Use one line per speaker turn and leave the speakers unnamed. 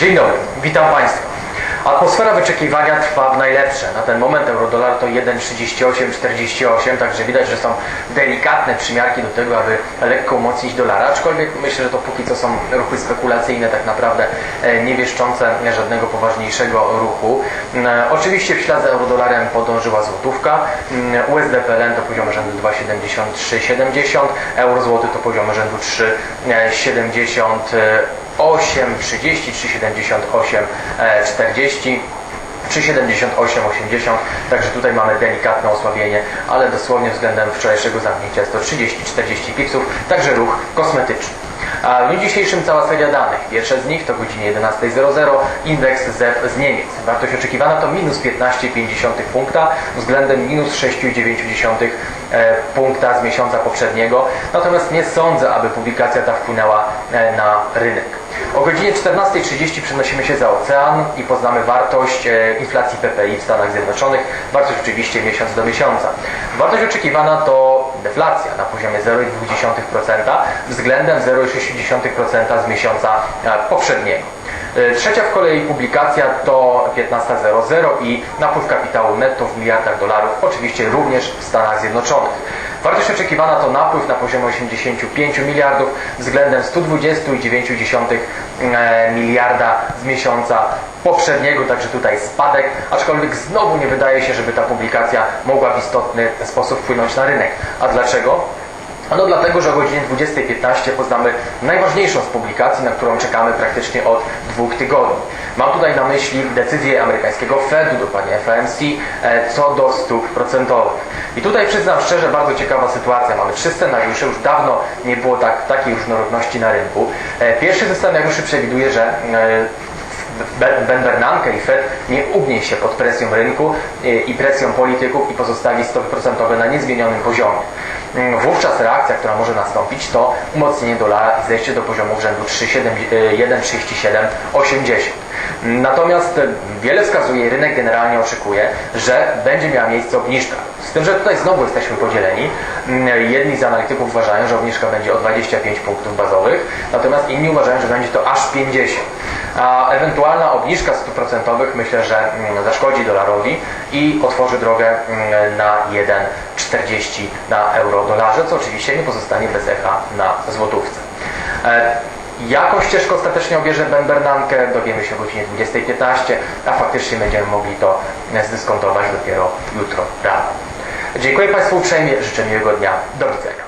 Dzień dobry, witam Państwa. Atmosfera wyczekiwania trwa w najlepsze. Na ten moment euro-dolar to 1,3848, także widać, że są delikatne przymiarki do tego, aby lekko umocnić dolara, aczkolwiek myślę, że to póki co są ruchy spekulacyjne, tak naprawdę e, nie wieszczące żadnego poważniejszego ruchu. Mm, Oczywiście w ślad za eurodolarem podążyła złotówka, Mm, USD PLN to poziom rzędu 2,7370, euro złoty to poziom rzędu 3,70 8, 30, 378, e, 40. 378, 80, także tutaj mamy delikatne osłabienie, ale dosłownie względem wczorajszego zamknięcia jest to 30-40 pipsów, także ruch kosmetyczny. A w dniu dzisiejszym cała seria danych. Pierwsze z nich to godzinie 11.00 indeks ZEW z Niemiec. Wartość oczekiwana to minus 15,5 punkta względem minus 6,9 e, punkta z miesiąca poprzedniego. Natomiast nie sądzę, aby publikacja ta wpłynęła e, na rynek. O godzinie 14.30 przenosimy się za ocean i poznamy wartość e, inflacji PPI w Stanach Zjednoczonych. Wartość oczywiście miesiąc do miesiąca. Wartość oczekiwana to deflacja na poziomie 0,2% względem 0,6% z miesiąca e, poprzedniego. E, Trzecia w kolei publikacja to 15.00 i napływ kapitału netto w miliardach dolarów, oczywiście również w Stanach Zjednoczonych. Wartość oczekiwana to napływ na poziomie 85 miliardów względem 120,9 e, miliarda z miesiąca poprzedniego, także tutaj spadek, aczkolwiek znowu nie wydaje się, żeby ta publikacja mogła w istotny sposób wpłynąć na rynek. A dlaczego? No dlatego, że o godzinie 20.15 poznamy najważniejszą z publikacji, na którą czekamy praktycznie od dwóch tygodni. Mam tutaj na myśli decyzję amerykańskiego Fedu, dokładnie FOMC, co do stóp procentowych. I tutaj przyznam szczerze, bardzo ciekawa sytuacja. Mamy trzy scenariusze, już dawno nie było tak, takiej różnorodności na rynku. E, Pierwszy ze scenariuszy przewiduje, że e, Ben Bernanke i Fed nie ugnie się pod presją rynku y, i presją polityków i pozostawi stopy procentowe na niezmienionym poziomie. Mm, Wówczas reakcja, która może nastąpić, to umocnienie dolara i zejście do poziomu rzędu 1,3780. Natomiast y, wiele wskazuje, rynek generalnie oczekuje, że będzie miała miejsce obniżka. Z tym, że tutaj znowu jesteśmy podzieleni. Mm, Jedni z analityków uważają, że obniżka będzie o 25 punktów bazowych, natomiast inni uważają, że będzie to aż 50. A ewentualna obniżka stóp procentowych myślę, że mm, zaszkodzi dolarowi i otworzy drogę mm, na 1,40 na euro-dolarze, co oczywiście nie pozostanie bez echa na złotówce. E, Jaką ścieżkę ostatecznie obierze Ben Bernanke dowiemy się o godzinie 20.15, a faktycznie będziemy mogli to zdyskontować dopiero jutro rano. Dziękuję Państwu uprzejmie, życzę miłego dnia. Do widzenia.